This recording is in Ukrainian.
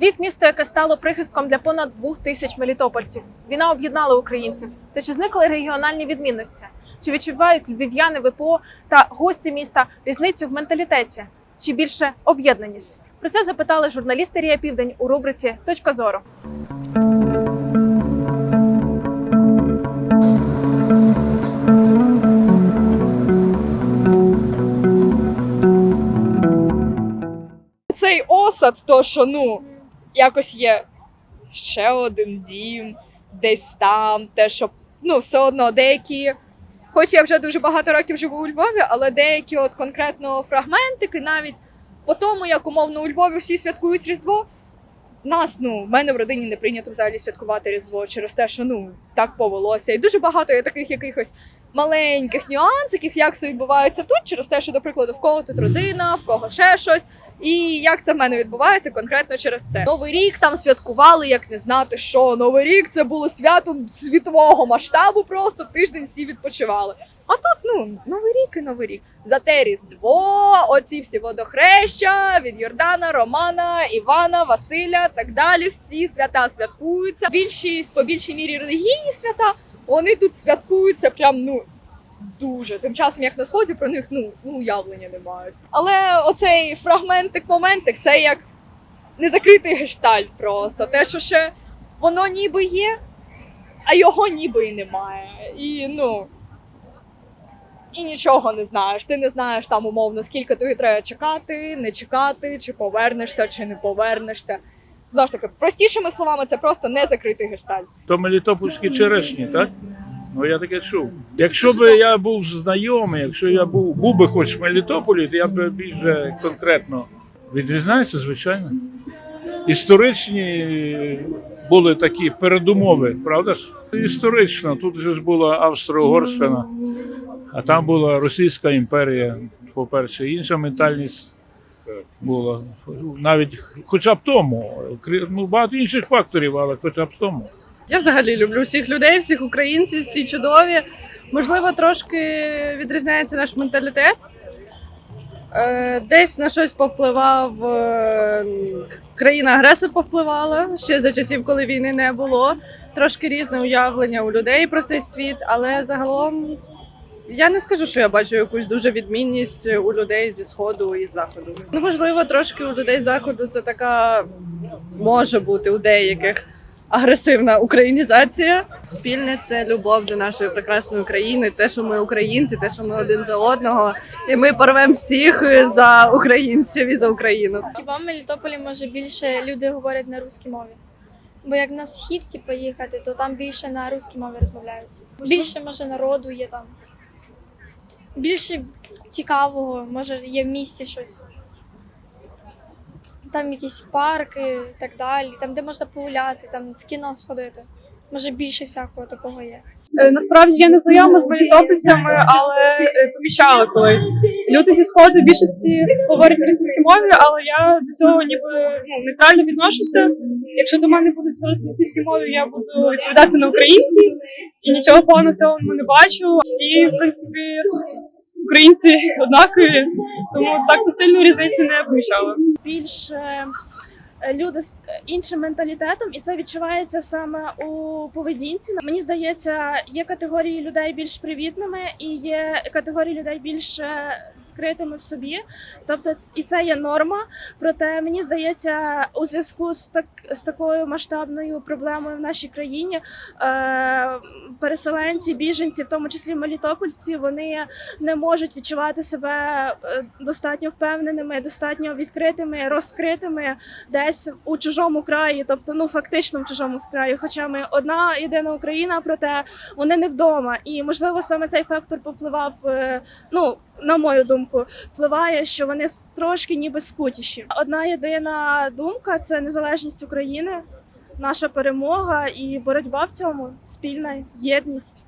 Львів – місто, яке стало прихистком для понад двох тисяч мелітопольців. Війна об'єднала українців. Та чи зникли регіональні відмінності? Чи відчувають львів'яни ВПО та гості міста різницю в менталітеті? Чи більше об'єднаність? Про це запитали журналісти Рія Південь у рубриці Точка зору. цей осад, то що ну якось є ще один дім, десь там, те, що ну все одно деякі. Хоч я вже дуже багато років живу у Львові, але деякі от конкретно фрагментики, навіть по тому, як умовно у Львові всі святкують Різдво. Нас, ну, в мене в родині не прийнято взагалі святкувати Різдво через те, що ну так повелося. І дуже багато є таких якихось маленьких нюансиків, як це відбувається тут, через те, що, до прикладу, в кого тут родина, в кого ще щось. І як це в мене відбувається конкретно через це. Новий рік там святкували, як не знати що. Новий рік це було свято світового масштабу, просто тиждень всі відпочивали. А тут ну новий рік і новий рік. Зате Різдво, оці всі водохреща від Йордана, Романа, Івана, Василя, так далі. Всі свята святкуються. Більшість по більшій мірі релігійні свята. Вони тут святкуються прям ну дуже. Тим часом, як на сході, про них ну, ну уявлення не мають. Але оцей фрагментик-моментик це як незакритий гештальт просто. Те, що ще воно ніби є, а його ніби і немає. І ну. І нічого не знаєш. Ти не знаєш там умовно, скільки тобі треба чекати, не чекати, чи повернешся, чи не повернешся. Знову ж таки, простішими словами, це просто незакритий гештальт. То мелітопольські черешні, так? Ну я таке чув. Якщо б я був знайомий, якщо я був, був би хоч в Мелітополі, то я б більше конкретно відрізняється, звичайно. Історичні були такі передумови, правда ж? Історично, тут же ж була Австро-Угорщина, а там була Російська імперія, по-перше, інша ментальність була. Навіть хоча б тому, ну, багато інших факторів, але хоча б тому. Я взагалі люблю всіх людей, всіх українців, всі чудові. Можливо, трошки відрізняється наш менталітет. Е, Десь на щось повпливав е, країна-агресор повпливала ще за часів, коли війни не було. Трошки різне уявлення у людей про цей світ, але загалом я не скажу, що я бачу якусь дуже відмінність у людей зі сходу і з заходу. Ну, можливо, трошки у людей з заходу це така може бути у деяких агресивна українізація. Спільне це любов до нашої прекрасної країни, те, що ми українці, те, що ми один за одного, і ми порвемо всіх за українців і за Україну. Хіба в Мелітополі може більше люди говорять на русській мові? Бо як на схід типу, їхати, то там більше на русській мові розмовляються. Більше може народу є там. Більше цікавого, може є в місті щось. Там якісь парки і так далі, там, де можна погуляти, там в кіно сходити. Може більше всякого такого є. Е, Насправді я не знайома з мелітопольцями, але е, помічала колись. Люди зі сходу в більшості говорять російській мові, але я до цього ніби ну, нейтрально відношуся. Якщо до мене будуть звертатися на російській мові, я буду відповідати на українській і нічого поганого в цьому не бачу. Всі, в принципі, українці однакові, тому так то сильну різницю не помічала. більш е, люди з іншим менталітетом, і це відчувається саме у поведінці. Мені здається, є категорії людей більш привітними, і є категорії людей більш е, скритими в собі. Тобто, і це є норма. Проте мені здається, у зв'язку з так з такою масштабною проблемою в нашій країні е, переселенці, біженці, в тому числі мелітопольці, вони не можуть відчувати себе е, достатньо впевненими, достатньо відкритими, розкритими десь у чужому краї, тобто ну фактично в чужому краї. Хоча ми одна єдина Україна, проте вони не вдома. І можливо саме цей фактор повпливав. е, Ну на мою думку, впливає, що вони трошки ніби скутіші. Одна єдина думка це незалежність України, наша перемога і боротьба в цьому спільна єдність.